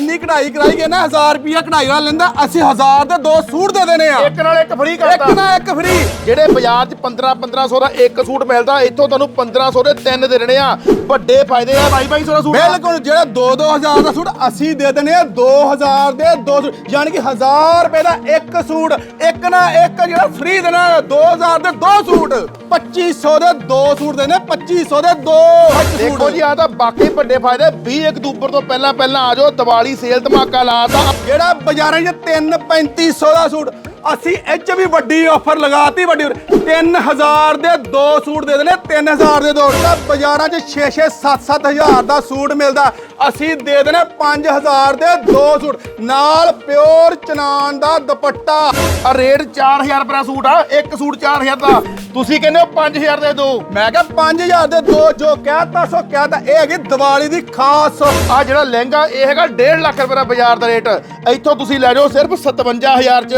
ਇੰਨੀ ਕਢਾਈ ਕਰਾਈ ਗਏ ਨਾ 1000 ਰੁਪਿਆ ਕਢਾਈ ਵਾਲਾ ਲੈਂਦਾ ਅਸੀਂ 1000 ਦੇ ਦੋ ਸੂਟ ਦੇ ਦੇਣੇ ਆ। ਇੱਕ ਨਾਲ ਇੱਕ ਫ੍ਰੀ ਇੱਕ ਕਰਤਾ। ਨਾ ਇੱਕ ਫ੍ਰੀ ਜਿਹੜੇ ਬਾਜ਼ਾਰ 'ਚ 15 1500 ਦਾ ਇੱਕ ਸੂਟ ਮਿਲਦਾ ਇੱਥੋਂ ਤੁਹਾਨੂੰ 1500 ਦੇ ਤਿੰਨ ਦੇ ਦੇਣੇ ਆ। ਵੱਡੇ ਫਾਇਦੇ ਆ 2200 ਦਾ ਸੂਟ ਆ। ਬਿਲਕੁਲ ਜਿਹੜਾ 2-2000 ਦਾ ਸੂਟ ਅਸੀਂ ਦੇ ਦੇਣੇ ਆ 2000 ਦੇ ਦੋ ਸੂਟ ਯਾਨੀ ਕਿ 1000 ਰੁਪਏ ਦਾ ਇੱਕ ਸੂਟ ਇੱਕ ਨਾ ਇੱਕ ਜਿਹੜਾ ਫ੍ਰੀ ਦੇਣਾ 2000 ਦੇ ਦੋ ਸੂਟ। 2500 ਦੇ ਦੋ ਸੂਟ ਦੇਣੇ 2500 ਦੇ ਦੋ ਇੱਕ ਦੇਖੋ ਸੂਟ ਜੀ ਆ ਤਾਂ ਬਾਕੀ ਵੱਡੇ ਫਾਇਦੇ 20 ਅਕਤੂਬਰ ਤੋਂ ਪਹਿਲਾਂ ਪਹਿਲਾਂ ਆ ਜਾਓ ਦੀਵਾਲੀ ਸੇਲ ਧਮਾਕਾ ਲਾਤਾ ਜਿਹੜਾ ਬਾਜ਼ਾਰਾਂ 'ਚ 3 3500 ਦਾ ਸੂਟ? ਅਸੀਂ ਇਹ 'ਚ ਵੀ ਵੱਡੀ ਆਫਰ ਲਗਾਤੀ, ਵੱਡੀ 3000 ਦੇ ਦੋ ਸੂਟ ਦੇ ਦੇਣੇ 3000 ਦੇ ਦੋ। ਤਾਂ ਬਾਜ਼ਾਰਾਂ 'ਚ 6 6 7 7000 ਦਾ ਸੂਟ ਮਿਲਦਾ। ਅਸੀਂ ਦੇ ਦੇਣੇ 5000 ਦੇ ਦੋ ਸੂਟ। ਨਾਲ ਪਿਓਰ ਚਨਾਨ ਦਾ ਦੁਪੱਟਾ। ਆ ਰੇਟ 4000 ਰੁਪਏ ਦਾ ਸੂਟ ਆ, ਇੱਕ ਸੂਟ 4000 ਦਾ। ਤੁਸੀਂ ਕਹਿੰਦੇ ਹੋ 5000 ਦੇ ਦੋ। ਮੈਂ ਕਿਹਾ 5000 ਦੇ ਦੋ, ਜੋ ਕਹਿਤਾ ਸੋ ਕਹਿਤਾ। ਇਹ ਹੈਗੀ ਦੀਵਾਲੀ ਦੀ ਖਾਸ। ਆ ਜਿਹੜਾ ਲਹਿੰਗਾ, ਇਹ ਹੈਗਾ 1.5 ਲੱਖ ਰੁਪਏ ਦਾ ਬਾਜ਼ਾਰ ਦਾ ਰੇਟ ਇੱਥੋਂ ਤੁਸੀਂ ਲੈ ਜਾਓ ਸਿਰਫ 57000 ਚ।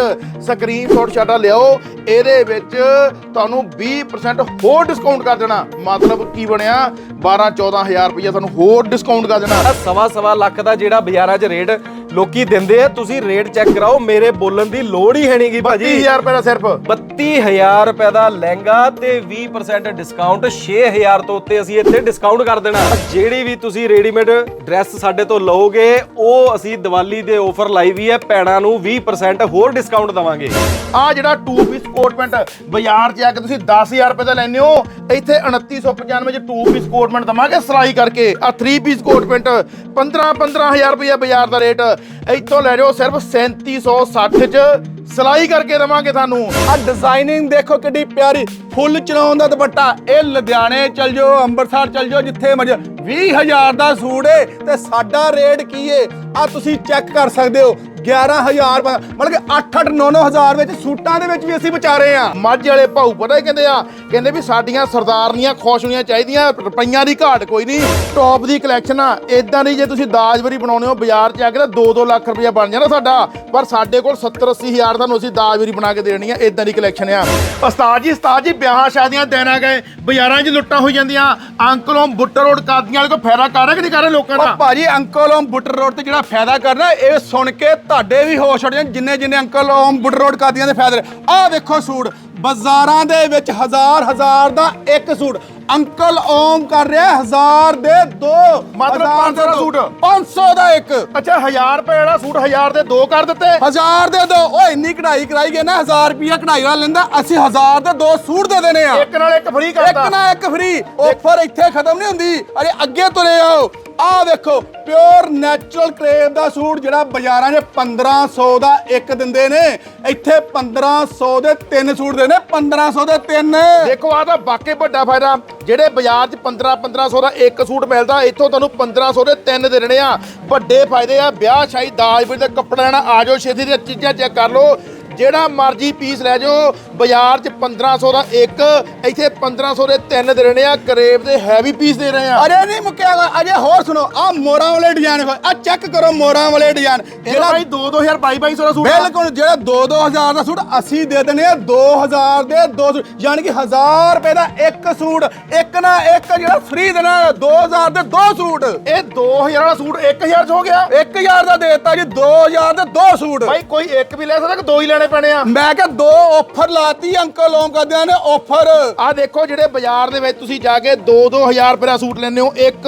ਸਕਰੀਨਸ਼ਾਟ ਸ਼ਾਟਾ ਲਿਆਓ, ਇਹਦੇ ਵਿੱਚ ਤੁਹਾਨੂੰ 20% ਹੋਰ ਡਿਸਕਾਊਂਟ ਕਰ ਦੇਣਾ। ਮਤਲਬ ਕੀ ਬਣਿਆ? 12 14000 ਰੁਪਏ ਤੁਹਾਨੂੰ ਹੋਰ ਡਿਸਕਾਊਂਟ ਕਰ ਦੇਣਾ। ਸਵਾ ਸਵਾ ਲੱਖ ਦਾ ਜਿਹੜਾ ਬਾਜ਼ਾਰਾਂ 'ਚ ਰੇਟ ਲੋਕੀ ਦਿੰਦੇ ਆ ਤੁਸੀਂ ਰੇਟ ਚੈੱਕ ਕਰਾਓ ਮੇਰੇ ਬੋਲਣ ਦੀ ਲੋੜ ਹੀ ਹੈ ਨਹੀਂਗੀ ਭਾਜੀ। 30000 ਰੁਪਏ ਦਾ ਸਿਰਫ। 32000 ਰੁਪਏ ਦਾ ਲਹਿੰਗਾ ਤੇ 20% ਡਿਸਕਾਊਂਟ 6000 ਤੋਂ ਉੱਤੇ ਅਸੀਂ ਇੱਥੇ ਡਿਸਕਾਊਂਟ ਕਰ ਦੇਣਾ। ਜਿਹੜੀ ਵੀ ਤੁਸੀਂ ਰੈਡੀਮੇਡ ਡਰੈਸ ਸਾਡੇ ਤੋਂ ਲਓਗੇ ਉਹ ਅਸੀਂ ਦੀਵਾਲੀ ਦੇ ਆਫਰ ਲਾਈ ਵੀ ਹੈ ਪੈਣਾ ਨੂੰ 20% ਹੋਰ ਡਿਸਕਾਊਂਟ ਦਵਾਂਗੇ। ਆ ਜਿਹੜਾ 2 ਪੀਸ ਕੋਟ ਪੈਂਟ ਬਾਜ਼ਾਰ 'ਚ ਆ ਕੇ ਤੁਸੀਂ 10000 ਰੁਪਏ ਦਾ ਲੈਂਦੇ ਹੋ ਇੱਥੇ 2995 ਚ 2 ਪੀਸ ਕੋਟ ਪੈਂਟ ਦਵਾਂਗੇ ਸਿਲਾਈ ਕਰਕੇ। ਆ 3 ਪੀਸ ਕੋਟ ਪੈਂਟ 15 15000 ਰੁਪਏ ਬਾਜ਼ਾਰ ਦਾ ਰੇਟ ਇੱਥੋਂ ਲੈ ਜਾਓ ਸਿਰਫ 3760 ਚ ਸਿਲਾਈ ਕਰਕੇ ਦਵਾਂਗੇ ਤੁਹਾਨੂੰ। ਆ ਡਿਜ਼ਾਈਨਿੰਗ ਦੇਖੋ ਕਿੱਡੀ ਪਿਆਰੀ। ਫੁੱਲ ਚਲਾਉਣ ਦਾ ਦੁਪੱਟਾ। ਇਹ ਲੁਧਿਆਣੇ ਚਲ ਜਾਓ ਅੰਮ੍ਰਿਤਸਰ ਚਲ ਜਾਓ, ਜਿੱਥੇ ਮਰਜ਼ੀ। 20000 ਦਾ ਸੂਟ ਏ ਤੇ ਸਾਡਾ ਰੇਟ ਕੀ ਏ? ਆ ਤੁਸੀਂ ਚੈੱਕ ਕਰ ਸਕਦੇ ਹੋ। 11000 ਰੁਪਏ ਮਤਲਬ ਕਿ 8-8 9-9000 ਵਿੱਚ ਸੂਟਾਂ ਦੇ ਵਿੱਚ ਵੀ ਅਸੀਂ ਵਿਚਾ ਰਹੇ ਆ। ਮੱਝ ਵਾਲੇ ਭਾਊ ਪਤਾ ਹੀ ਕਹਿੰਦੇ ਆ? ਕਹਿੰਦੇ ਵੀ ਸਾਡੀਆਂ ਸਰਦਾਰਨੀਆਂ ਖੁਸ਼ ਹੋਣੀਆਂ ਚਾਹੀਦੀਆਂ। ਰੁਪਈਆਂ ਦੀ ਘਾਟ ਕੋਈ ਨਹੀਂ। ਟੌਪ ਦੀ ਕਲੈਕਸ਼ਨ ਆ। ਇਦਾਂ ਦੀ ਜੇ ਤੁਸੀਂ ਦਾਜਵਰੀ ਬਣਾਉਣੇ ਹੋ, ਬਾਜ਼ਾਰ 'ਚ ਆ ਕੇ ਤਾਂ 2-2 ਲੱਖ ਰੁਪਇਆ ਬਣ ਜਾਣਾ ਸਾਡਾ। ਪਰ ਸਾਡੇ ਕੋਲ 70-80 ਹਜ਼ਾਰ ਤੁਹਾਨੂੰ ਅਸੀਂ ਦਾਜਵਰੀ ਬਣਾ ਕੇ ਦੇਣੀ ਆ ਇਦਾਂ ਦੀ ਕਲੈਕਸ਼ਨ ਆ। ਉਸਤਾਦ ਜੀ ਉਸਤਾਦ ਜੀ, ਵਿਆਹਾਂ ਸ਼ਾਦੀਆਂ ਦੇਣਾ ਗਏ, ਬਾਜ਼ਾਰਾਂ 'ਚ ਲੁੱਟਾਂ ਹੋਈ ਜਾਂਦੀਆਂ, ਅੰਕਲੋਂ ਬੁੱਟਰ ਰੋਡ ਕਾਦੀਆਂ ਵਾਲੇ ਕੋ ਫਾਇਦਾ ਕਰ ਰਿਹਾ ਕਿ ਨਹੀਂ ਕਰ ਰਹੇ ਲੋਕਾਂ ਦਾ? ਭਾਜੀ, ਅੰਕਲ ਓਮ ਬੁੱਟਰ ਰੋਡ ਤੇ ਜਿਹੜਾ ਫਾਇਦਾ ਕਰਨਾ ਇਹ ਸੁਣ ਕੇ ਤੁਹਾਡੇ ਵੀ ਹੋਸ਼ ਉੱਡ ਜਾਣ ਜਿੰਨੇ ਜਿੰਨੇ ਅੰਕਲ ਓਮ ਬੁੱਟਰ ਰੋਡ ਕਾਦੀਆਂ ਦੇ ਫਾਇਦੇ ਆਹ ਵੇਖੋ ਸੂਟ ਬਾਜ਼ਾਰਾਂ ਦੇ ਵਿੱਚ ਹਜ਼ਾਰ ਹਜ਼ਾਰ ਦਾ ਇੱਕ ਸੂਟ। ਅੰਕਲ ਓਮ ਕਰ ਰਿਹਾ ਹਜ਼ਾਰ ਦੇ ਦੋ। ਮਤਲਬ ਹਜ਼ਾਰ 500 ਦਾ। ਸੂਟ। 500 ਦਾ ਇੱਕ। ਅੱਛਾ 1000 ਰੁਪਏ ਵਾਲਾ ਸੂਟ 1000 ਦੇ ਦੋ ਕਰ ਦਿੱਤੇ। ਹਜ਼ਾਰ ਦੇ ਦੋ। ਓਏ ਇੰਨੀ ਕਢਾਈ ਕਰਾਈ ਗਏ ਨਾ 1000 ਰੁਪਿਆ ਕਢਾਈ ਵਾਲਾ ਲੈਂਦਾ ਅਸੀਂ ਹਜ਼ਾਰ ਦੇ ਦੋ ਸੂਟ ਦੇ ਦੇਣੇ ਆ। ਇੱਕ ਨਾਲ ਇੱਕ ਫ੍ਰੀ ਇੱਕ ਕਰਤਾ ਨਾ ਇੱਕ ਫ੍ਰੀ ਆਫਰ ਇੱਥੇ ਖਤਮ ਨਹੀਂ ਹੁੰਦੀ। ਅਰੇ ਅੱਗੇ ਤੁਰੇ ਆਓ। ਆਹ ਵੇਖੋ ਪਿਓਰ ਨੈਚੁਰਲ ਕਰੇਵ ਦਾ ਸੂਟ ਜਿਹੜਾ ਬਾਜ਼ਾਰਾਂ 'ਚ 1500 ਦਾ ਇੱਕ ਦਿੰਦੇ ਨੇ, ਇੱਥੇ 1500 ਦੇ ਤਿੰਨ ਸੂਟ ਦੇ ਨੇ 1500 ਦੇ ਤਿੰਨ। ਦੇਖੋ ਆ ਤਾਂ ਵਾਕਈ ਵੱਡਾ ਫਾਇਦਾ। ਜਿਹੜੇ ਬਾਜ਼ਾਰ 'ਚ 15 1500 ਦਾ ਇੱਕ ਸੂਟ ਮਿਲਦਾ, ਇੱਥੋਂ ਤੁਹਾਨੂੰ 1500 ਦੇ ਤਿੰਨ ਦੇਣੇ ਆ। ਵੱਡੇ ਫਾਇਦੇ ਆ, ਵਿਆਹ ਸ਼ਾਹੀ ਦਾਜ ਵੀ ਤੇ ਕੱਪੜਾ ਲੈਣਾ, ਆ ਜਾਓ, ਛੇਤੀ ਦੀਆਂ ਚੀਜ਼ਾਂ ਚੈੱਕ ਕਰ ਲਓ। ਜਿਹੜਾ ਮਰਜ਼ੀ ਪੀਸ ਲੈ ਜਾਓ ਬਾਜ਼ਾਰ 'ਚ 1500 ਦਾ ਇੱਕ ਇੱਥੇ 1500 ਦੇ ਤਿੰਨ ਦੇ ਦੇਣੇ ਆ ਕਰੇਬ ਦੇ ਹੈਵੀ ਪੀਸ ਦੇ ਰਹੇ ਆ। ਅਰੇ ਨਹੀਂ ਮੁੱਕਿਆ ਗਾ, ਅਜੇ ਹੋਰ ਸੁਣੋ ਆ ਮੋਰਾਂ ਵਾਲੇ ਡਿਜ਼ਾਈਨ ਆ ਚੈੱਕ ਕਰੋ ਮੋਰਾਂ ਵਾਲੇ ਡਿਜ਼ਾਈਨ ਜਿਹੜਾ ਭਾਈ 2 2000 2200 ਦਾ ਸੂਟ ਆ। ਬਿਲਕੁਲ ਜਿਹੜਾ 2-2000 ਦਾ ਸੂਟ ਅਸੀਂ ਦੇ ਦਿੰਦੇ ਆ 2000 ਦੇ ਦੋ ਸੂਟ ਯਾਨੀ ਕਿ 1000 ਰੁਪਏ ਦਾ ਇੱਕ ਸੂਟ ਇੱਕ ਨਾ ਇੱਕ ਜਿਹੜਾ ਫ੍ਰੀ ਦੇਣਾ 2000 ਦੇ ਦੋ ਸੂਟ। ਇਹ 2000 ਵਾਲਾ ਸੂਟ 1000 'ਚ ਹੋ ਗਿਆ। 1000 ਦਾ ਦੇਤਾ ਜੀ 2000 ਦੇ ਦੋ ਸੂਟ। ਭਾਈ ਕੋਈ ਇੱਕ ਵੀ ਲੈ ਸਕਦਾ ਕਿ ਦੋ ਹੀ ਲੈਣੇ ਪੈਣੇ ਆ। ਮੈਂ ਕਿਹਾ ਦੋ ਆਫਰ ਲਾਤੀ ਅੰਕਲ ਓਮ ਕਰਦਿਆਂ ਨੇ ਆਫਰ ਆ ਦੇਖੋ ਜਿਹੜੇ ਬਾਜ਼ਾਰ ਦੇ ਵਿੱਚ ਤੁਸੀਂ ਜਾ ਕੇ 2-2000 ਰੁਪਏ ਦਾ ਸੂਟ ਲੈਂਦੇ ਹੋ ਇੱਕ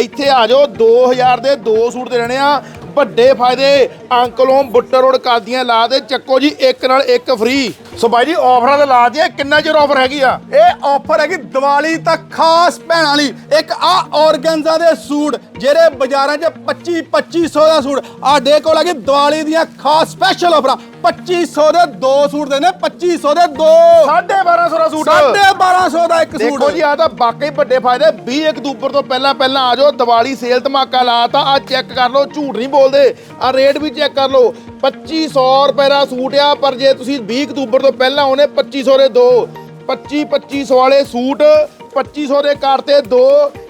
ਇੱਥੇ ਆ ਜਾਓ 2000 ਦੇ ਦੋ ਸੂਟ ਦੇ ਲੈਣੇ ਆ। ਵੱਡੇ ਫਾਇਦੇ ਅੰਕਲੋਂ ਬੁੱਟਰ ਰੋਡ ਕਾਦੀਆਂ ਲਾ ਦੇ ਚੱਕੋ ਜੀ ਇੱਕ ਨਾਲ ਇੱਕ ਫ੍ਰੀ ਸੋ ਬਾਈ ਜੀ ਆਫਰਾਂ ਦੇ ਲਾ ਦਿਆ ਕਿੰਨਾ ਚਿਰ ਆਫਰ ਹੈਗੀ ਆ? ਇਹ ਆਫਰ ਹੈਗੀ ਦੀਵਾਲੀ ਤੱਕ ਖਾਸ ਭੈਣਾਂ ਲਈ। ਇੱਕ ਆ ਔਰਗੈਂਜ਼ਾ ਦੇ ਸੂਟ ਜਿਹੜੇ ਬਾਜ਼ਾਰਾਂ 'ਚ 25 2500 ਦਾ ਸੂਟ। ਆਡੇ ਕੋਲ ਹੈਗੀ ਦੀਵਾਲੀ ਦੀਆਂ ਖਾਸ ਸਪੈਸ਼ਲ ਆਫਰਾਂ 2500 ਦੇ ਦੋ ਸੂਟ ਦੇ ਨੇ 2500 ਦੇ ਦੋ। 1250 ਦਾ ਸੂਟ। 1250 ਦਾ ਇੱਕ ਦੇਖੋ ਸੂਟ ਜੀ ਆ ਤਾਂ ਵਾਕਈ ਵੱਡੇ ਫਾਇਦੇ। 20 ਅਕਤੂਬਰ ਤੋਂ ਪਹਿਲਾਂ ਪਹਿਲਾਂ ਆ ਜਾਓ ਦੀਵਾਲੀ ਸੇਲ ਧਮਾਕਾ ਲਾਤਾ ਆ ਚੈੱਕ ਕਰ ਲਓ ਝੂਠ ਨਹੀਂ ਬੋਲਦੇ। ਆ ਰੇਟ ਵੀ ਚੈੱਕ ਕਰ ਲਓ। 2500 ਰੁਪਏ ਦਾ ਸੂਟ ਆ, ਪਰ ਜੇ ਤੁਸੀਂ 20 ਅਕਤੂਬਰ ਤੋਂ ਪਹਿਲਾਂ ਆਉਨੇ 2500 ਦੇ ਦੋ। 25 2500 ਵਾਲੇ ਸੂਟ 2500 ਦੇ ਕਰਤੇ ਦੋ,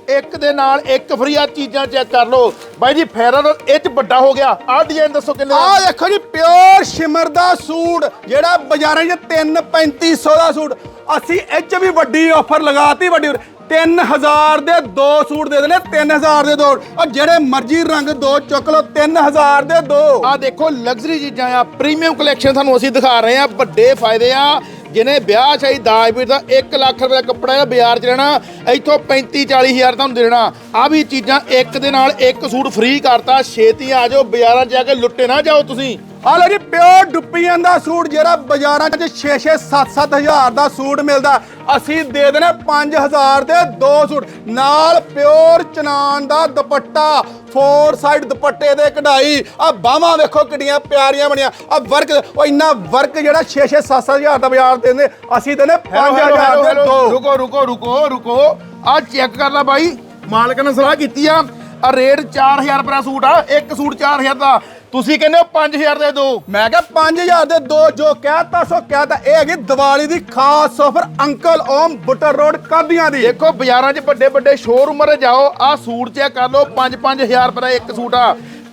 ਇੱਕ ਦੇ ਨਾਲ ਇੱਕ ਫਰੀ ਆ, ਚੀਜ਼ਾਂ ਚੈੱਕ ਕਰ ਲਓ। ਬਾਈ ਜੀ, ਫੇਰਾ ਤਾਂ ਇਹ ਚ ਵੱਡਾ ਹੋ ਗਿਆ। ਆਹ ਡਿਜ਼ਾਈਨ ਦੱਸੋ ਕਿੰਨੇ ਦਾ? ਆ ਦੇਖੋ ਜੀ ਪਿਓਰ ਸ਼ਿਮਰ ਦਾ ਸੂਟ, ਜਿਹੜਾ ਬਾਜ਼ਾਰਾਂ 'ਚ 3 3500 ਦਾ ਸੂਟ। ਅਸੀਂ ਇਹ 'ਚ ਵੀ ਵੱਡੀ ਆਫਰ ਲਗਾਤੀ, ਵੱਡੀ 3000 ਦੇ ਦੋ ਸੂਟ ਦੇ ਦੇਣੇ 3000 ਦੇ ਦੋ। ਉਹ ਜਿਹੜੇ ਮਰਜ਼ੀ ਰੰਗ ਦੋ ਚੁੱਕ ਲਓ 3000 ਦੇ ਦੋ। ਆ ਦੇਖੋ ਲਗਜ਼ਰੀ ਚੀਜ਼ਾਂ ਆ ਪ੍ਰੀਮੀਅਮ ਕਲੈਕਸ਼ਨ ਤੁਹਾਨੂੰ ਅਸੀਂ ਦਿਖਾ ਰਹੇ ਆ ਵੱਡੇ ਫਾਇਦੇ ਆ। ਜਿਹਨੇ ਵਿਆਹ ਚਾਹੀ ਦਾਜ ਪੀੜ ਦਾ 1 ਲੱਖ ਰੁਪਏ ਦਾ ਕੱਪੜਾ ਆ ਬਾਜ਼ਾਰ 'ਚ ਲੈਣਾ, ਇੱਥੋਂ 35 40 ਹਜ਼ਾਰ ਤੁਹਾਨੂੰ ਦੇਣਾ। ਆ ਵੀ ਚੀਜ਼ਾਂ ਇੱਕ ਦੇ ਨਾਲ ਇੱਕ ਸੂਟ ਫ੍ਰੀ ਕਰਤਾ, ਛੇਤੀ ਆ ਜਾਓ, ਬਾਜ਼ਾਰਾਂ 'ਚ ਜਾ ਕੇ ਲੁੱਟੇ ਨਾ ਜਾਓ ਤੁਸੀਂ। ਆ ਲਓ ਜੀ ਪਿਓਰ ਡੁੱਪੀਆਂ ਦਾ ਸੂਟ ਜਿਹੜਾ ਬਾਜ਼ਾਰਾਂ 'ਚ 6-6 7-7 ਹਜ਼ਾਰ ਦਾ ਸੂਟ ਮਿਲਦਾ। ਅਸੀਂ ਦੇ ਦੇਣੇ 5000 ਦੇ ਦੋ ਸੂਟ। ਨਾਲ ਪਿਓਰ ਚਨਾਨ ਦਾ ਦੁਪੱਟਾ ਫੋਰ ਸਾਈਡ ਦੁਪੱਟੇ ਦੇ ਕਢਾਈ। ਆ ਬਾਹਾਂ ਵੇਖੋ ਕਿੱਡੀਆਂ ਪਿਆਰੀਆਂ ਬਣੀਆਂ। ਆ ਵਰਕ ਉਹ ਇੰਨਾ ਵਰਕ ਜਿਹੜਾ 6-6 7-7 ਹਜ਼ਾਰ ਦਾ ਬਾਜ਼ਾਰ ਦਿੰਦੇ। ਅਸੀਂ ਦੇਣੇ 5000 ਦੇ ਦੋ। ਰੁਕੋ ਰੁਕੋ ਰੁਕੋ ਰੁਕੋ। ਆ ਚੈੱਕ ਕਰ ਲੈ ਬਾਈ। ਮਾਲਕ ਨੇ ਸਲਾਹ ਕੀਤੀ ਆ। ਆ ਰੇਟ 4000 ਰੁਪਏ ਸੂਟ ਆ। ਇੱਕ ਸੂਟ 4000 ਦਾ। ਤੁਸੀਂ ਕਹਿੰਦੇ ਹੋ 5000 ਦੇ ਦੋ। ਮੈਂ ਕਿਹਾ 5000 ਦੇ ਦੋ ਜੋ ਕਹਿਤਾ ਸੋ ਕਹਿਤਾ। ਇਹ ਹੈਗੀ ਦੀਵਾਲੀ ਦੀ ਖਾਸ offer uncle Om Buttar road Qadian ਦੀ। ਦੇਖੋ ਬਾਜ਼ਾਰਾਂ 'ਚ ਵੱਡੇ ਵੱਡੇ ਸ਼ੋਰੂਮਾਂ 'ਤੇ ਜਾਓ ਆ ਸੂਟ ਚੈੱਕ ਕਰ ਲਓ 5-5000 ਰੁਪਏ ਦਾ ਇੱਕ ਸੂਟ ਆ।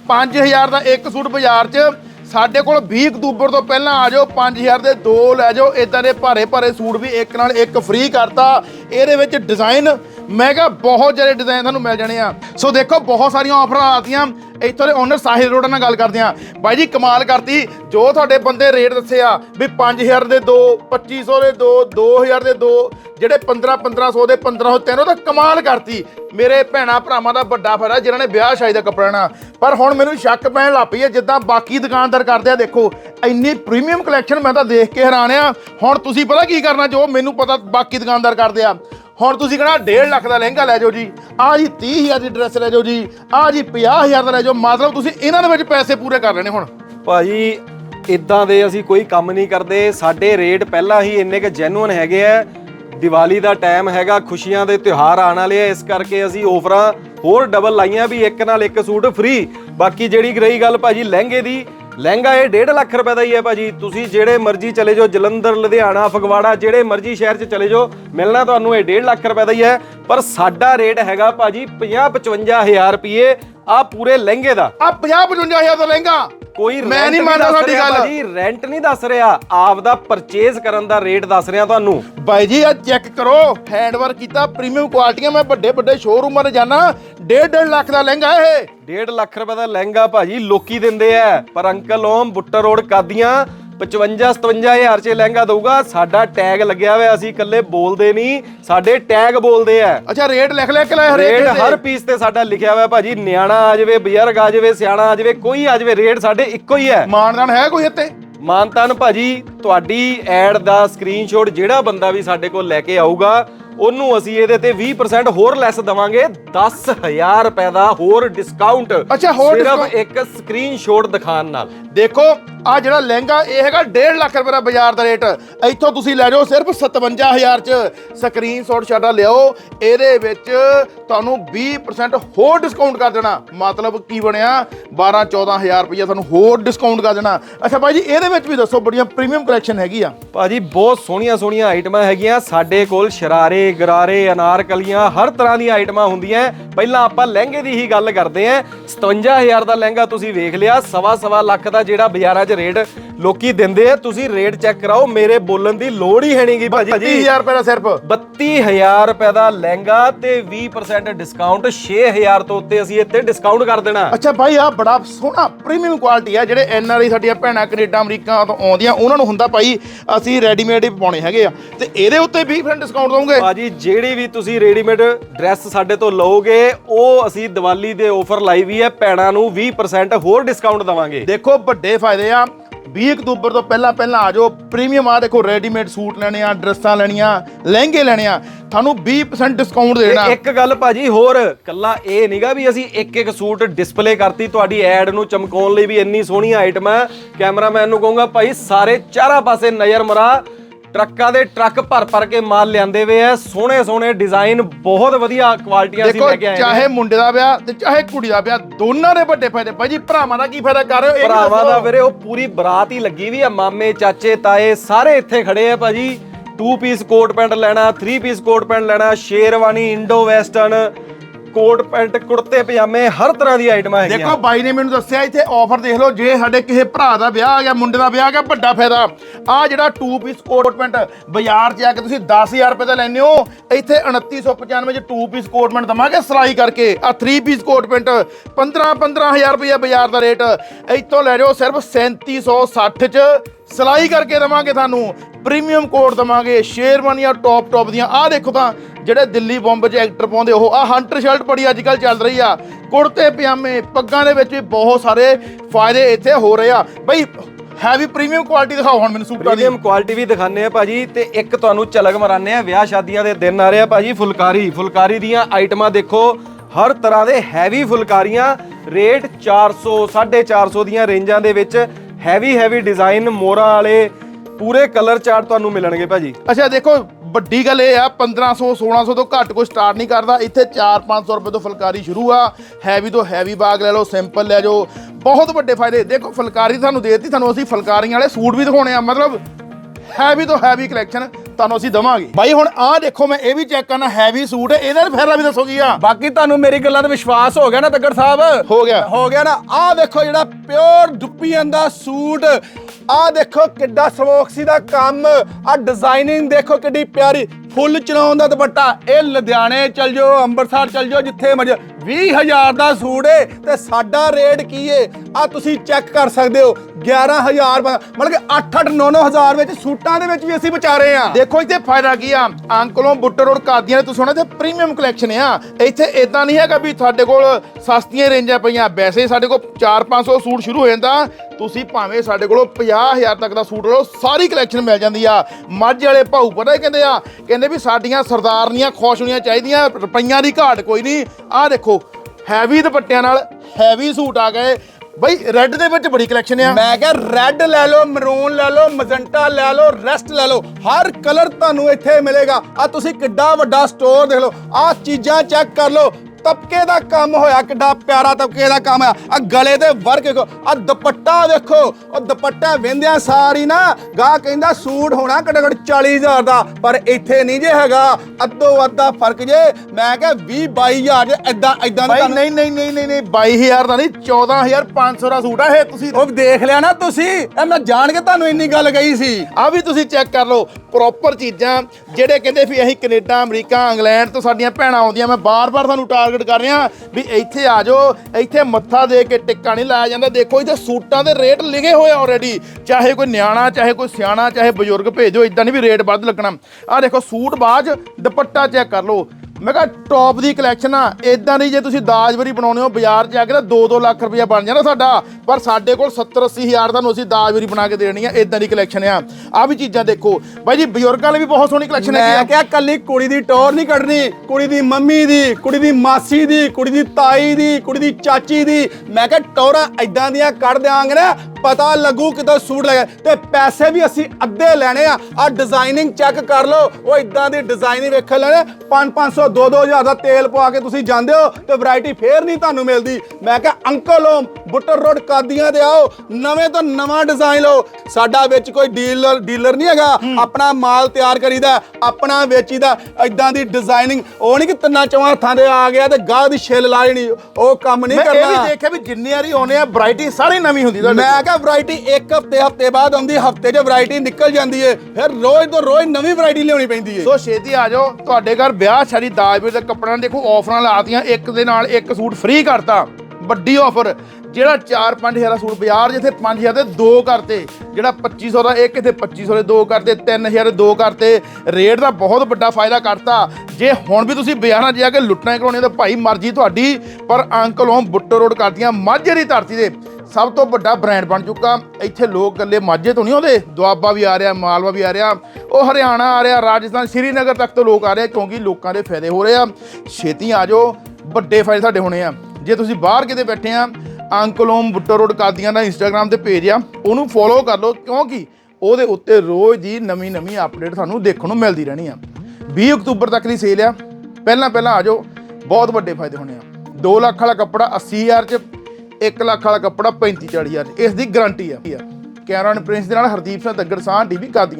5000 ਦਾ ਇੱਕ ਸੂਟ ਬਾਜ਼ਾਰ 'ਚ ਸਾਡੇ ਕੋਲ 20 ਅਕਤੂਬਰ ਤੋਂ ਪਹਿਲਾਂ ਆ ਜਾਓ 5000 ਦੇ ਦੋ ਲੈ ਜਾਓ। ਇਦਾਂ ਦੇ ਭਾਰੇ ਭਾਰੇ ਸੂਟ ਵੀ ਇੱਕ ਨਾਲ ਇੱਕ ਫ੍ਰੀ ਕਰਤਾ। ਇਹਦੇ ਵਿੱਚ ਡਿਜ਼ਾਈਨ ਮੈਂ ਕਿਹਾ ਬਹੁਤ ਜਿਹੜੇ ਡਿਜ਼ਾਈਨ ਤੁਹਾਨੂੰ ਮਿਲ ਜਾਣੇ ਆ। ਸੋ ਦੇਖੋ, ਬਹੁਤ ਸਾਰੀਆਂ ਆਫਰਾਂ ਆਤੀਆਂ ਇੱਥੋਂ ਦੇ ਓਨਰ ਸਾਹਿਲ ਰੋਡ ਨਾਲ ਗੱਲ ਕਰਦੇ ਆ। ਬਾਈ ਜੀ, ਕਮਾਲ ਕਰਤੀ। ਜੋ ਤੁਹਾਡੇ ਬੰਦੇ ਰੇਟ ਦੱਸੇ ਆ ਵੀ 5000 ਦੇ ਦੋ 2500 ਦੇ ਦੋ 2000 ਦੇ ਦੋ, ਜਿਹੜੇ 15 1500 ਦੇ 1500 ਤੈਨੂੰ ਤਾਂ ਕਮਾਲ ਕਰਤੀ। ਮੇਰੇ ਭੈਣਾ ਭਰਾਵਾਂ ਦਾ ਵੱਡਾ ਫਾਇਦਾ ਜਿਨ੍ਹਾਂ ਨੇ ਵਿਆਹ ਸ਼ਾਦੀ ਦਾ ਕੱਪੜਾ ਲੈਣਾ। ਪਰ ਹੁਣ ਮੈਨੂੰ ਸ਼ੱਕ ਪੈਣ ਲੱਗ ਪਈ ਹੈ, ਜਿੱਦਾਂ ਬਾਕੀ ਦੁਕਾਨਦਾਰ ਕਰਦੇ ਆ, ਦੇਖੋ, ਇੰਨੀ ਪ੍ਰੀਮੀਅਮ ਕਲੈਕਸ਼ਨ ਮੈਂ ਤਾਂ ਦੇਖ ਕੇ ਹੈਰਾਨ ਆ। ਹੁਣ ਤੁਸੀਂ ਪਤਾ ਕੀ ਕਰਨਾ, ਜੋ ਮੈਨੂੰ ਪਤਾ ਬਾਕੀ ਦੁਕਾਨਦਾਰ ਕਰਦੇ ਆ। ਹੁਣ ਤੁਸੀਂ ਕਹਣਾ 1.5 ਲੱਖ ਦਾ ਲਹਿੰਗਾ ਲੈ ਜਾਓ ਜੀ, ਆ ਜੀ 30000 ਦੀ ਡਰੈਸ ਲੈ ਜਾਓ ਜੀ, ਆ ਜੀ 50000 ਦਾ ਲੈ ਜਾਓ, ਮਤਲਬ ਤੁਸੀਂ ਇਹਨਾਂ ਦੇ ਵਿੱਚ ਪੈਸੇ ਪੂਰੇ ਕਰ ਲੈਣੇ ਹੁਣ। ਭਾਜੀ ਇਦਾਂ ਦੇ ਅਸੀਂ ਕੋਈ ਕੰਮ ਨਹੀਂ ਕਰਦੇ, ਸਾਡੇ ਰੇਟ ਪਹਿਲਾਂ ਹੀ ਇੰਨੇ ਕ ਜੈਨੂਅਨ ਹੈਗੇ ਆ। ਦੀਵਾਲੀ ਦਾ ਟਾਈਮ ਹੈਗਾ, ਖੁਸ਼ੀਆਂ ਦੇ ਤਿਉਹਾਰ ਆਉਣ ਵਾਲੇ ਆ, ਇਸ ਕਰਕੇ ਅਸੀਂ ਆਫਰਾਂ ਹੋਰ ਡਬਲ ਲਾਈਆਂ ਵੀ, ਇੱਕ ਨਾਲ ਇੱਕ ਸੂਟ ਫ੍ਰੀ ਬਾਕੀ ਜਿਹੜੀ ਰਹੀ ਗੱਲ ਭਾਜੀ ਲਹਿੰਗੇ ਦੀ ਲਹਿੰਗਾ ਇਹ 1.5 ਲੱਖ ਰੁਪਏ ਦਾ ਹੀ ਹੈ ਭਾਜੀ। ਤੁਸੀਂ ਜਿਹੜੇ ਮਰਜ਼ੀ ਚਲੇ ਜਾਓ, ਜਲੰਧਰ, ਲੁਧਿਆਣਾ, ਫਗਵਾੜਾ, ਜਿਹੜੇ ਮਰਜ਼ੀ ਸ਼ਹਿਰ 'ਚ ਚਲੇ ਜਾਓ, ਮਿਲਣਾ ਤੁਹਾਨੂੰ ਇਹ 1.5 ਲੱਖ ਰੁਪਏ ਦਾ ਹੀ ਹੈ। ਪਰ ਸਾਡਾ ਰੇਟ ਹੈਗਾ ਭਾਜੀ 50 55000 ਰੁਪਏ। ਆ ਪੂਰੇ ਲਹਿੰਗੇ ਦਾ। ਆ 50 55000 ਦਾ ਲਹਿੰਗਾ। ਕੋਈ ਮੈਂ rent ਨਹੀਂ ਮੰਨਦਾ ਦੱਸ ਤੁਹਾਡੀ ਰਿਹਾ ਗੱਲ। ਭਾਜੀ ਰੈਂਟ ਨਹੀਂ ਦੱਸ ਰਿਹਾ। ਆਪ ਦਾ ਪਰਚੇਜ਼ ਕਰਨ ਦਾ ਰੇਟ ਦੱਸ ਰਿਹਾ ਤੁਹਾਨੂੰ। ਬਾਈ ਜੀ ਆ ਚੈੱਕ ਕਰੋ। ਹੈਂਡਵਰਕ ਕੀਤਾ ਪ੍ਰੀਮੀਅਮ ਕੁਆਲਿਟੀਆਂ ਮੈਂ ਵੱਡੇ ਵੱਡੇ ਸ਼ੋਰੂਮਾਂ 'ਤੇ ਜਾਣਾ 1.5 ਲੱਖ ਦਾ ਲਹਿੰਗਾ ਇਹ। 1.5 ਲੱਖ ਰੁਪਏ ਦਾ ਲਹਿੰਗਾ ਭਾਜੀ ਲੋਕੀ ਦਿੰਦੇ ਆ। ਪਰ ਅੰਕਲ ਓਮ ਬੁੱਟਰ ਰੋਡ ਕਾਦੀਆਂ। 55 57000 ਚ ਲਹਿੰਗਾ ਦਊਗਾ। ਸਾਡਾ ਟੈਗ ਲੱਗਿਆ ਹੋਇਆ ਅਸੀਂ ਇਕੱਲੇ ਬੋਲਦੇ ਨਹੀਂ। ਸਾਡੇ ਟੈਗ ਬੋਲਦੇ ਆ। ਅੱਛਾ ਰੇਟ ਲਿਖ ਲਿਆ ਕਿ ਲੈ ਹਰੇਕ ਰੇਟ? ਹਰ ਪੀਸ ਤੇ ਸਾਡਾ ਲਿਖਿਆ ਹੋਇਆ ਭਾਜੀ ਨਿਆਣਾ ਆ ਜਾਵੇ ਬਜ਼ੁਰਗ ਆ ਜਾਵੇ ਸਿਆਣਾ ਆ ਜਾਵੇ ਕੋਈ ਆ ਜਾਵੇ ਰੇਟ ਸਾਡੇ ਇੱਕੋ ਹੀ ਹੈ। ਮਾਨਦਾਨ ਹੈ ਕੋਈ ਇੱਥੇ? ਮਾਨਤਾਨ ਭਾਜੀ ਤੁਹਾਡੀ ਐਡ ਦਾ ਸਕਰੀਨਸ਼ਾਟ ਜਿਹੜਾ ਬੰਦਾ ਵੀ ਸਾਡੇ ਕੋਲ ਲੈ ਕੇ ਆਊਗਾ ਉਹਨੂੰ ਅਸੀਂ ਇਹਦੇ ਤੇ 20% ਹੋਰ ਲੈਸ ਦਵਾਂਗੇ 10000 ਰੁਪਏ ਦਾ ਹੋਰ ਡਿਸਕਾਊਂਟ ਅੱਛਾ, ਹੋਰ ਸਿਰਫ discount? ਇੱਕ ਸਕਰੀਨਸ਼ਾਟ ਦਿਖਾਣ ਨਾਲ। ਦੇਖੋ ਆ ਜਿਹੜਾ ਲਹਿੰਗਾ ਇਹ ਹੈਗਾ 1.5 ਲੱਖ ਰੁਪਏ ਦਾ ਬਾਜ਼ਾਰ ਦਾ ਰੇਟ। ਇੱਥੋਂ ਤੁਸੀਂ ਲੈ ਜਾਓ ਸਿਰਫ 57000 ਚ। ਸਕਰੀਨਸ਼ਾਟ ਸਾਡਾ ਲਿਆਓ ਇਹਦੇ ਵਿੱਚ ਤੁਹਾਨੂੰ 20% ਹੋਰ ਡਿਸਕਾਊਂਟ ਕਰ ਦੇਣਾ। ਮਤਲਬ ਕੀ ਬਣਿਆ? 12 14000 ਰੁਪਏ ਤੁਹਾਨੂੰ ਹੋਰ ਡਿਸਕਾਊਂਟ ਕਰ ਦੇਣਾ। ਅੱਛਾ ਭਾਈ ਜੀ ਇਹਦੇ ਵਿੱਚ ਵੀ ਦੱਸੋ ਬੜੀਆਂ ਪ੍ਰੀਮੀਅਮ ਕਲੈਕਸ਼ਨ ਹੈਗੀ ਆ ਭਾਜੀ ਬਹੁਤ ਸੋਹਣੀਆਂ ਸੋਹਣੀਆਂ ਆਈਟਮਾਂ ਹੈਗੀਆਂ। ਸਾਡੇ ਕੋਲ ਸ਼ਰਾਰੇ ਗਰਾਰੇ ਅਨਾਰਕਲੀਆਂ ਹਰ ਤਰ੍ਹਾਂ ਦੀਆਂ ਆਈਟਮਾਂ ਹੁੰਦੀਆਂ ਪਹਿਲਾਂ ਆਪਾਂ ਲਹਿੰਗੇ ਦੀ ਹੀ ਗੱਲ ਕਰਦੇ ਆਂ 57000 ਦਾ ਲਹਿੰਗਾ ਤੁਸੀਂ ਵੇਖ ਲਿਆ ਸਵਾ ਸਵਾ ਲੱਖ ਦਾ ਜਿਹੜਾ ਬਾਜ਼ਾਰਾਂ 'ਚ ਰੇਟ ਲੋਕੀ ਦਿੰਦੇ ਆ ਤੁਸੀਂ ਰੇਟ ਚੈੱਕ ਕਰਾਓ ਮੇਰੇ ਬੋਲਣ ਦੀ ਲੋੜ ਹੀ ਹੈ ਨਹੀਂਗੀ ਭਾਜੀ। 30000 ਰੁਪਏ ਦਾ ਸਿਰਫ। 32000 ਰੁਪਏ ਦਾ ਲਹਿੰਗਾ ਤੇ 20% ਡਿਸਕਾਊਂਟ 6000 ਤੋਂ ਉੱਤੇ ਅਸੀਂ ਇੱਥੇ ਡਿਸਕਾਊਂਟ ਕਰ ਦੇਣਾ। ਅੱਛਾ ਭਾਈ ਆ ਬੜਾ ਸੋਹਣਾ ਪ੍ਰੀਮੀਅਮ ਕੁਆਲਿਟੀ ਆ। ਜਿਹੜੇ ਐਨ ਆਰ ਆਈ ਸਾਡੀਆਂ ਭੈਣਾਂ ਕੈਨੇਡਾ ਅਮਰੀਕਾ ਤੋਂ ਆਉਂਦੀਆਂ ਉਹਨਾਂ ਨੂੰ ਹੁੰਦਾ ਭਾਈ ਅਸੀਂ ਰੈਡੀਮੇਡ ਹੀ ਪਾਉਣੇ ਹੈਗੇ ਆ। ਤੇ ਇਹਦੇ ਉੱਤੇ 20% ਡਿਸਕਾਊਂਟ ਦਵਾਂਗੇ? ਭਾਜੀ ਜਿਹੜੀ ਵੀ ਤੁਸੀਂ ਰੈਡੀਮੇਡ ਡਰੈਸ ਸਾਡੇ ਤੋਂ ਲਓਗੇ ਉਹ ਅਸੀਂ ਦੀਵਾਲੀ ਦੇ ਆਫਰ ਲਾਈ ਵੀ ਹੈ ਭੈਣਾਂ ਨੂੰ 20% ਹੋਰ ਡਿਸਕਾਊਂਟ ਦਵਾਂਗੇ। ਦੇਖੋ ਵੱਡੇ ਫਾਇਦੇ ਆ। 20 ਅਕਤੂਬਰ ਤੋਂ ਪਹਿਲਾਂ ਪਹਿਲਾਂ ਆ ਜਾਓ। ਪ੍ਰੀਮੀਅਮ ਆ ਦੇਖੋ ਰੈਡੀਮੇਡ ਸੂਟ ਲੈਣੇ ਆ ਡਰੈਸਾਂ ਲੈਣੀਆਂ ਲਹਿੰਗੇ ਲੈਣੇ ਆ। ਤੁਹਾਨੂੰ 20% ਡਿਸਕਾਊਂਟ ਦੇਣਾ। ਇੱਕ ਗੱਲ ਭਾਜੀ ਹੋਰ ਕੱਲਾ ਇਹ ਨਹੀਂਗਾ ਵੀ ਅਸੀਂ ਇੱਕ ਇੱਕ ਸੂਟ ਡਿਸਪਲੇ ਕਰਤੀ ਤੁਹਾਡੀ ਐਡ ਨੂੰ ਚਮਕਾਉਣ ਲਈ ਵੀ ਇੰਨੀ ਸੋਹਣੀ ਆਈਟਮ ਹੈ। ਕੈਮਰਾਮੈਨ ਨੂੰ ਕਹੂੰਗਾ ਭਾਈ ਸਾਰੇ ਚਾਰਾਂ ਪਾਸੇ ਨਜ਼ਰ ਮਰਾ। ਟਰੱਕਾਂ ਦੇ ਟਰੱਕ ਭਰ ਭਰ ਕੇ ਮਾਲ ਲਿਆਂਦੇ ਵੇ ਐ। ਸੋਹਣੇ ਸੋਹਣੇ ਡਿਜ਼ਾਈਨ ਬਹੁਤ ਵਧੀਆ ਕੁਆਲਿਟੀਆਂ ਦੇਖੋ ਲੈ ਕੇ ਆਏ ਚਾਹੇ ਨੇ ਮੁੰਡੇ ਦਾ ਵਿਆਹ ਤੇ ਚਾਹੇ ਕੁੜੀ ਦਾ ਵਿਆਹ ਦੋਨਾਂ ਦੇ ਵੱਡੇ ਫਾਇਦੇ। ਭਾਈ ਜੀ ਭਰਾਵਾਂ ਦਾ ਕੀ ਫਾਇਦਾ? ਕਰ ਰਹੇ ਹੋ ਇਹ ਵੀ ਭਰਾਵਾਂ ਦਾ ਦੱਸੋ। ਵੀਰੇ ਉਹ ਪੂਰੀ ਬਰਾਤ ਹੀ ਲੱਗੀ ਵੀ ਆ। ਮਾਮੇ ਚਾਚੇ ਤਾਏ ਸਾਰੇ ਇੱਥੇ ਖੜੇ ਆ ਭਾਜੀ। 2 ਪੀਸ ਕੋਟ ਪੈਂਟ ਲੈਣਾ 3 ਪੀਸ ਕੋਟ ਪੈਂਟ ਲੈਣਾ sherwani Indo western coat pant, ਕੁੜਤੇ, ਪਜਾਮੇ, ਹਰ ਤਰ੍ਹਾਂ ਦੀ ਆਈਟਮਾਂ ਹੈਗੀਆਂ। ਦੇਖੋ, ਬਾਈ ਨੇ ਮੈਨੂੰ ਦੱਸਿਆ, ਇੱਥੇ ਆਫਰ ਦੇਖ ਲਓ, ਜੇ ਸਾਡੇ ਕਿਸੇ ਭਰਾ ਦਾ ਵਿਆਹ ਆ ਗਿਆ, ਮੁੰਡੇ ਦਾ ਵਿਆਹ ਆ ਗਿਆ, ਵੱਡਾ ਫਾਇਦਾ। ਆ ਜਿਹੜਾ 2 ਪੀਸ ਕੋਟ ਪੈਂਟ ਬਾਜ਼ਾਰ 'ਚ ਆ ਕੇ ਤੁਸੀਂ 10000 ਰੁਪਏ ਦਾ ਲੈਂਦੇ ਹੋ, ਇੱਥੇ 2995 'ਚ 2 ਪੀਸ ਕੋਟ ਪੈਂਟ ਦਵਾਂਗੇ, ਸਿਲਾਈ ਕਰਕੇ। ਆ 3 ਪੀਸ ਕੋਟ ਪੈਂਟ 15 15000 ਰੁਪਏ ਬਾਜ਼ਾਰ ਦਾ ਰੇਟ ਇੱਥੋਂ ਲੈ ਜਾਓ, ਸਿਰਫ 3760 'ਚ ਸਿਲਾਈ ਕਰਕੇ ਦਵਾਂਗੇ ਤੁਹਾਨੂੰ। ਪ੍ਰੀਮੀਅਮ ਕੋਟ ਦਵਾਂਗੇ, ਸ਼ੇਰਵਾਨੀਆਂ ਟੌਪ ਟੌਪ ਦੀਆਂ। ਆਹ ਦੇਖੋ ਤਾਂ ਜਿਹੜੇ ਦਿੱਲੀ ਬੰਬ 'ਚ ਐਕਟਰ ਪਾਉਂਦੇ ਉਹ ਆ ਹੰਟਰ ਸ਼ਰਟ ਬੜੀ ਅੱਜ ਕੱਲ ਚੱਲ ਰਹੀ ਆ। ਕੁੜਤੇ ਪਜਾਮੇ ਪੱਗਾਂ ਦੇ ਵਿੱਚ ਵੀ ਬਹੁਤ ਸਾਰੇ ਫਾਇਦੇ ਇੱਥੇ ਹੋ ਰਹੇ ਆ। ਬਈ ਹੈਵੀ ਪ੍ਰੀਮੀਅਮ ਕੁਆਲਿਟੀ ਦਿਖਾਓ ਹੁਣ ਮੈਨੂੰ ਸੂਟਾਂ ਦੀ। ਪ੍ਰੀਮੀਅਮ ਕੁਆਲਿਟੀ ਵੀ ਦਿਖਾਣੇ ਆ ਭਾਜੀ ਤੇ ਇੱਕ ਤੁਹਾਨੂੰ ਝਲਕ ਮਰਾਨੇ ਆ ਵਿਆਹ ਸ਼ਾਦੀਆਂ ਦੇ ਦਿਨ ਆ ਰਹੇ ਆ ਭਾਜੀ ਫੁਲਕਾਰੀ। ਫੁਲਕਾਰੀ ਦੀਆਂ ਆਈਟਮਾਂ ਦੇਖੋ ਹਰ ਤਰ੍ਹਾਂ ਦੇ ਹੈਵੀ ਫੁਲਕਾਰੀਆਂ ਰੇਟ 400 450 ਦੀਆਂ ਰੇਂਜਾਂ ਦੇ ਵਿੱਚ ਹੈਵੀ ਹੈਵੀ ਡਿਜ਼ਾਈਨ ਮੋਰਾਂ ਵਾਲੇ ਪੂਰੇ ਕਲਰ ਚਾਰਟ ਤੁਹਾਨੂੰ ਮਿਲਣਗੇ ਭਾਜੀ। ਅੱਛਾ ਦੇਖੋ ਵੱਡੀ ਗੱਲ ਇਹ ਆ 1500 1600 ਤੋਂ ਘੱਟ ਕੋਈ ਸਟਾਰਟ ਨਹੀਂ ਕਰਦਾ। ਇੱਥੇ 4-500 ਰੁਪਏ ਤੋਂ ਫੁਲਕਾਰੀ ਸ਼ੁਰੂ ਆ। ਹੈਵੀ ਤੋਂ ਹੈਵੀ ਬਾਗ ਲੈ ਲਓ ਸਿੰਪਲ ਲੈ ਜਾਓ। ਬਹੁਤ ਵੱਡੇ ਫਾਇਦੇ। ਦੇਖੋ, ਫੁਲਕਾਰੀ ਤੁਹਾਨੂੰ ਦੇਤੀ ਤੁਹਾਨੂੰ ਅਸੀਂ ਫੁਲਕਾਰੀਆਂ ਵਾਲੇ ਸੂਟ ਵੀ ਦਿਖਾਉਣੇ ਆ। ਮਤਲਬ ਹੈਵੀ ਤੋਂ ਹੈਵੀ ਕਲੈਕਸ਼ਨ ਤੁਹਾਨੂੰ ਅਸੀਂ ਦਵਾਂਗੇ। ਬਾਈ ਹੁਣ ਆਹ ਦੇਖੋ ਮੈਂ ਇਹ ਵੀ ਚੈੱਕ ਕਰਨਾ ਹੈਵੀ ਸੂਟ ਹੈ ਇਹਦਾ ਫੇਰਾ ਵੀ ਦੱਸੋ ਕੀ ਆ? ਬਾਕੀ ਤੁਹਾਨੂੰ ਮੇਰੀ ਗੱਲਾਂ ਤੇ ਵਿਸ਼ਵਾਸ ਹੋ ਗਿਆ ਨਾ ਤੱਗੜ ਸਾਹਿਬ? ਹੋ ਗਿਆ। ਹੋ ਗਿਆ ਨਾ। ਆਹ ਦੇਖੋ ਜਿਹੜਾ ਪਿਓਰ ਦੁੱਪੀਆਂ ਦਾ ਸੂਟ। ਆਹ ਦੇਖੋ ਕਿੱਡਾ ਸਮੋਕਸੀ ਦਾ ਕੰਮ। ਆਹ ਡਿਜ਼ਾਈਨਿੰਗ ਦੇਖੋ ਕਿੱਡੀ ਪਿਆਰੀ। ਫੁੱਲ ਚਨਾਉਣ ਦਾ ਦੁਪੱਟਾ। ਇਹ ਲੁਧਿਆਣੇ ਚਲ ਜਾਓ, ਅੰਮ੍ਰਿਤਸਰ ਚਲ ਜਾਓ, ਜਿੱਥੇ ਮਰਜ਼ੀ। 20000 ਦਾ ਸੂਟ ਏ ਤੇ ਸਾਡਾ ਰੇਟ ਕੀ ਏ? ਆ ਤੁਸੀਂ ਚੈੱਕ ਕਰ ਸਕਦੇ ਹੋ 11000 ਮਤਲਬ ਕਿ 8-8 9-9000 ਵਿੱਚ ਸੂਟਾਂ ਦੇ ਵਿੱਚ ਵੀ ਅਸੀਂ ਬਚਾ ਰਹੇ ਹਾਂ ਦੇਖੋ ਇੱਥੇ ਫਾਇਦਾ ਕੀ ਆ? ਅੰਕਲੋਂ ਬੁੱਟਰ ਰੋਡ ਕਾਦੀਆਂ ਨੇ, ਤੁਸੀਂ ਸੁਣਿਆ ਤੇ ਪ੍ਰੀਮੀਅਮ ਕਲੈਕਸ਼ਨ ਆ। ਇੱਥੇ ਇਦਾਂ ਨਹੀਂ ਹੈਗਾ ਵੀ ਤੁਹਾਡੇ ਕੋਲ ਸਸਤੀਆਂ ਰੇਂਜਾਂ ਪਈਆਂ। ਵੈਸੇ ਸਾਡੇ ਕੋਲ 4-500 ਸੂਟ ਸ਼ੁਰੂ ਹੋ ਜਾਂਦਾ। ਤੁਸੀਂ ਭਾਵੇਂ ਸਾਡੇ ਕੋਲੋਂ 50000 ਤੱਕ ਦਾ ਸੂਟ ਲਓ, ਸਾਰੀ ਕਲੈਕਸ਼ਨ ਮਿਲ ਜਾਂਦੀ ਆ। ਮੱਝ ਵਾਲੇ ਭਾਊ ਪਤਾ ਕਹਿੰਦੇ ਆ? ਕਹਿੰਦੇ ਵੀ ਸਾਡੀਆਂ ਸਰਦਾਰਨੀਆਂ ਖੁਸ਼ ਹੋਣੀਆਂ ਚਾਹੀਦੀਆਂ, ਰੁਪਈਆਂ ਦੀ ਘਾਟ ਕੋਈ ਨਹੀਂ। ਆਹ ਦੇਖੋ ਹੈਵੀ ਦੁਪੱਟਿਆਂ ਨਾਲ ਹੈਵੀ ਸੂਟ ਆ ਗਏ। ਬਈ ਰੈੱਡ ਦੇ ਵਿੱਚ ਬੜੀ ਕਲੈਕਸ਼ਨ ਆ। ਮੈਂ ਕਿਹਾ ਰੈੱਡ ਲੈ ਲਓ ਮਰੂਨ ਲੈ ਲਓ ਮਜੰਟਾ ਲੈ ਲਓ ਰੈਸਟ ਲੈ ਲਓ। ਹਰ ਕਲਰ ਤੁਹਾਨੂੰ ਇੱਥੇ ਮਿਲੇਗਾ। ਆ ਤੁਸੀਂ ਕਿੱਡਾ ਵੱਡਾ ਸਟੋਰ ਦੇਖ ਲਓ। ਆ ਚੀਜ਼ਾਂ ਚੈੱਕ ਕਰ ਲਓ। ਤਬਕੇ ਦਾ ਕੰਮ ਹੋਇਆ ਕਿੱਡਾ ਪਿਆਰਾ ਤਬਕੇ ਦਾ ਕੰਮ ਆ ਆ ਗਲੇ ਦੇ ਵਰਕ ਦੇਖੋ ਆ ਦੁਪੱਟਾ ਦੇਖੋ ਉਹ ਦੁਪੱਟਾ ਵਿੰਦਿਆਂ ਸਾਰੀ ਨਾ ਗਾ ਕਹਿੰਦਾ ਸੂਟ ਹੋਣਾ ਘੱਟੋ ਘੱਟ 40000 ਦਾ ਪਰ ਇੱਥੇ ਨਹੀਂ ਜੇ ਹੈਗਾ ਅੱਧੋ ਅੱਧਾ ਫ਼ਰਕ ਜੇ। ਮੈਂ ਕਿਹਾ 20 22000 ਜੇ ਐਦਾਂ ਐਦਾਂ ਦਾ ਨਹੀਂ ਨਹੀਂ ਨਹੀਂ ਨਹੀਂ ਨਹੀਂ 22000 ਦਾ ਨਹੀਂ 14500 ਦਾ ਸੂਟ ਆ ਇਹ ਤੁਸੀਂ ਉਹ ਦੇਖ ਲਿਆ ਨਾ ਤੁਸੀਂ ਇਹ ਮੈਂ ਜਾਣ ਕੇ ਤੁਹਾਨੂੰ ਇੰਨੀ ਗੱਲ ਕਹੀ ਸੀ। ਆ ਵੀ ਤੁਸੀਂ ਚੈੱਕ ਕਰ ਲਓ ਪ੍ਰੋਪਰ ਚੀਜ਼ਾਂ ਜਿਹੜੇ ਕਹਿੰਦੇ ਵੀ ਅਸੀਂ ਕੈਨੇਡਾ ਅਮਰੀਕਾ ਇੰਗਲੈਂਡ ਤੋਂ ਸਾਡੀਆਂ ਭੈਣਾਂ ਆਉਂਦੀਆਂ ਮੈਂ ਬਾਰ-ਬਾਰ ਤੁਹਾਨੂੰ ਟਾਰਗੇਟ ਕਰ ਰਿਹਾ ਵੀ ਇੱਥੇ ਆ ਜਾਓ, ਇੱਥੇ ਮੱਥਾ ਦੇ ਕੇ ਟਿੱਕਾ ਨਹੀਂ ਲਾਇਆ ਜਾਂਦਾ। ਦੇਖੋ, ਇੱਥੇ ਸੂਟਾਂ ਦੇ ਰੇਟ ਲਿਖੇ ਹੋਏ ਆਲਰੇਡੀ ਚਾਹੇ ਕੋਈ ਨਿਆਣਾ, ਚਾਹੇ ਕੋਈ ਸਿਆਣਾ, ਚਾਹੇ ਬਜ਼ੁਰਗ ਭੇਜੋ ਇਦਾਂ ਨਹੀਂ ਵੀ ਰੇਟ ਵੱਧ ਲੱਗਣਾ। ਆ ਦੇਖੋ, ਸੂਟ ਬਾਅਦ 'ਚ ਦੁਪੱਟਾ ਚੈੱਕ ਕਰ ਲਓ। ਮੈਂ ਕਿਹਾ ਟੌਪ ਦੀ ਕਲੈਕਸ਼ਨ ਆ ਇਦਾਂ ਦੀ ਜੇ ਤੁਸੀਂ ਦਾਜ ਵਰੀ ਬਣਾਉਣੇ ਹੋ, ਬਾਜ਼ਾਰ 'ਚ ਜਾ ਕੇ ਤਾਂ 2-2 ਲੱਖ ਰੁਪਇਆ ਬਣ ਜਾਣਾ ਸਾਡਾ। ਪਰ ਸਾਡੇ ਕੋਲ 70-80 ਹਜ਼ਾਰ ਤੁਹਾਨੂੰ ਅਸੀਂ ਦਾਜ ਵਰੀ ਬਣਾ ਕੇ ਦੇਣੀ ਆ ਇਦਾਂ ਦੀ ਕਲੈਕਸ਼ਨ ਆ। ਆ ਵੀ ਚੀਜ਼ਾਂ ਦੇਖੋ। ਬਾਈ ਜੀ, ਬਜ਼ੁਰਗਾਂ ਲਈ ਵੀ ਬਹੁਤ ਸੋਹਣੀ ਕਲੈਕਸ਼ਨ ਮੈਂ ਕਿਹਾ ਕੱਲੀ ਕੁੜੀ ਦੀ ਟੌਰ ਨਹੀਂ ਕੱਢਣੀ, ਕੁੜੀ ਦੀ ਮੰਮੀ ਦੀ, ਕੁੜੀ ਦੀ ਮਾਸੀ ਦੀ, ਕੁੜੀ ਦੀ ਤਾਈ ਦੀ, ਕੁੜੀ ਦੀ ਚਾਚੀ ਦੀ। ਮੈਂ ਕਿਹਾ ਟੌਰਾਂ ਐਦਾਂ ਦੀਆਂ ਕੱਢ ਦਿਆਂਗੇ ਨਾ ਪਤਾ ਲੱਗੂ ਕਿਦੋਂ ਸੂਟ ਲੱਗਾ ਤੇ ਪੈਸੇ ਵੀ ਅਸੀਂ ਅੱਧੇ ਲੈਣੇ ਆ। ਆ ਡਿਜ਼ਾਈਨਿੰਗ ਚੈੱਕ ਕਰ ਲਓ। ਉਹ ਇਦਾਂ ਦੀ ਡਿਜ਼ਾਈਨਿੰਗ ਵੇਖ ਲੈਣੇ 5-500 2-2000 ਦਾ ਤੇਲ ਪਵਾ ਕੇ ਤੁਸੀਂ ਜਾਂਦੇ ਹੋ ਤੇ ਵੈਰਾਈਟੀ ਫੇਰ ਨਹੀਂ ਤੁਹਾਨੂੰ ਮਿਲਦੀ। ਮੈਂ ਕਿਹਾ ਅੰਕਲ ਓਮ ਬੁੱਟਰ ਰੋਡ ਕਾਦੀਆਂ ਦੇ ਆਓ। ਨਵੇਂ ਤੋਂ ਨਵਾਂ ਡਿਜ਼ਾਈਨ ਲਓ। ਸਾਡਾ ਵਿੱਚ ਕੋਈ ਡੀਲਰ ਡੀਲਰ ਨਹੀਂ ਹੈਗਾ। ਆਪਣਾ ਮਾਲ ਤਿਆਰ ਕਰੀਦਾ ਆਪਣਾ ਵੇਚੀਦਾ। ਇਦਾਂ ਦੀ ਡਿਜ਼ਾਈਨਿੰਗ ਉਹ ਨਹੀਂ ਕਿ ਤਿੰਨਾਂ ਚੌਂ ਹੱਥਾਂ ਦੇ ਆ ਗਿਆ ਤੇ ਗਾਹ ਦੀ ਛਿੱਲ ਲਾ ਲੈਣੀ ਉਹ ਕੰਮ ਨਹੀਂ ਮੈਂ ਇਹ ਕਰਨਾ। ਵੀ ਦੇਖਿਆ ਵੀ ਜਿੰਨੀ ਵਾਰੀ ਆਉਨੇ ਆ ਵੈਰਾਈਟੀ ਸਾਰੀ ਨਵੀਂ ਹੁੰਦੀ ਤੁਹਾਡੇ ਮੈਂ ਕਿਹਾ ਵੈਰਾਈਟੀ ਇੱਕ ਹਫ਼ਤੇ ਹਫ਼ਤੇ ਬਾਅਦ ਆਉਂਦੀ, ਹਫ਼ਤੇ 'ਚ ਵੈਰਾਈਟੀ ਨਿਕਲ ਜਾਂਦੀ ਏ, ਫਿਰ ਰੋਜ਼ ਤੋਂ ਰੋਜ਼ ਨਵੀਂ ਵੈਰਾਈਟੀ ਲਿਆਉਣੀ ਪੈਂਦੀ ਏ। ਸੋ ਛੇਤੀ ਆ ਜਾਓ, ਤੁਹਾਡੇ ਘਰ ਵਿਆਹ ਸ਼ਾਦੀ ਦਾਜ ਦੇ ਕੱਪੜਿਆਂ ਦੇਖੋ ਆਫਰਾਂ ਲਾਤੀਆਂ, ਇੱਕ ਦੇ ਨਾਲ ਇੱਕ ਸੂਟ ਫ੍ਰੀ ਕਰਤਾ, ਵੱਡੀ ਆਫਰ ਜਿਹੜਾ 4-5000 ਦਾ ਸੂਟ ਬਾਜ਼ਾਰ ਜਿੱਥੇ 5000 ਦੇ ਦੋ ਕਰਤੇ, ਜਿਹੜਾ 2500 ਦਾ ਇੱਕ ਇੱਥੇ 2500 ਦੇ ਦੋ ਕਰਤੇ 3000 ਦੇ ਦੋ ਕਰਤੇ ਰੇਟ ਦਾ ਬਹੁਤ ਵੱਡਾ ਫਾਇਦਾ ਕਰਤਾ। ਜੇ ਹੁਣ ਵੀ ਤੁਸੀਂ ਬਾਜ਼ਾਰਾਂ 'ਚ ਜਾ ਕੇ ਲੁੱਟਣਾ ਕਰਾਉਣੀ ਤਾਂ ਭਾਈ ਮਰਜ਼ੀ ਤੁਹਾਡੀ, ਪਰ ਅੰਕਲ ਹੋਮ ਬੁੱਟੋ ਰੋਡ ਕਰਦੀਆਂ ਮਾਝੇ ਦੀ ਧਰਤੀ ਦੇ ਸਭ ਤੋਂ ਵੱਡਾ ਬ੍ਰਾਂਡ ਬਣ ਚੁੱਕਾ। ਇੱਥੇ ਲੋਕ ਇਕੱਲੇ ਮਾਝੇ ਤੋਂ ਨਹੀਂ ਆਉਂਦੇ। ਦੁਆਬਾ ਵੀ ਆ ਰਿਹਾ, ਮਾਲਵਾ ਵੀ ਆ ਰਿਹਾ। ਉਹ ਹਰਿਆਣਾ ਆ ਰਿਹਾ, ਰਾਜਸਥਾਨ, ਸ਼੍ਰੀਨਗਰ ਤੱਕ ਤੋਂ ਲੋਕ ਆ ਰਹੇ ਕਿਉਂਕਿ ਲੋਕਾਂ ਦੇ ਫਾਇਦੇ ਹੋ ਰਹੇ ਆ। ਛੇਤੀ ਆ ਜਾਓ। ਵੱਡੇ ਫਾਇਦੇ ਸਾਡੇ ਹੋਣੇ ਆ। ਜੇ ਤੁਸੀਂ ਬਾਹਰ ਕਿਤੇ ਬੈਠੇ ਆ ਅੰਕਲੋਮ ਬੁੱਟੋ ਰੋਡ ਕਾਦੀਆਂ ਦਾ ਇੰਸਟਾਗ੍ਰam ਤੇ ਪੇਜ ਆ, ਉਹਨੂੰ ਫੋਲੋ ਕਰ ਲਓ, ਕਿਉਂਕਿ ਉਹਦੇ ਉੱਤੇ ਰੋਜ਼ ਦੀ ਨਵੀਂ ਨਵੀਂ ਅਪਡੇਟ ਤੁਹਾਨੂੰ ਦੇਖਣ ਨੂੰ ਮਿਲਦੀ ਰਹਿਣੀ ਆ। 20 ਅਕਤੂਬਰ ਤੱਕ ਦੀ ਸੇਲ ਆ। ਪਹਿਲਾਂ ਪਹਿਲਾਂ ਆ ਜਾਓ। ਬਹੁਤ ਵੱਡੇ ਫਾਇਦੇ ਹੋਣੇ ਆ। 2 ਲੱਖ ਵਾਲਾ ਕੱਪੜਾ 80000 ਚ 1 ਲੱਖ ਵਾਲਾ ਕੱਪੜਾ 35 40000 ਚ ਇਸ ਦੀ ਗਾਰੰਟੀ ਆ। ਕੈਮਰਾਮੈਨ ਪ੍ਰਿੰਸ ਦੇ ਨਾਲ ਹਰਦੀਪ ਸਿੰਘ ਤੱਗੜ ਸਾਹ ਟੀਵੀ ਕਰਦੀਆਂ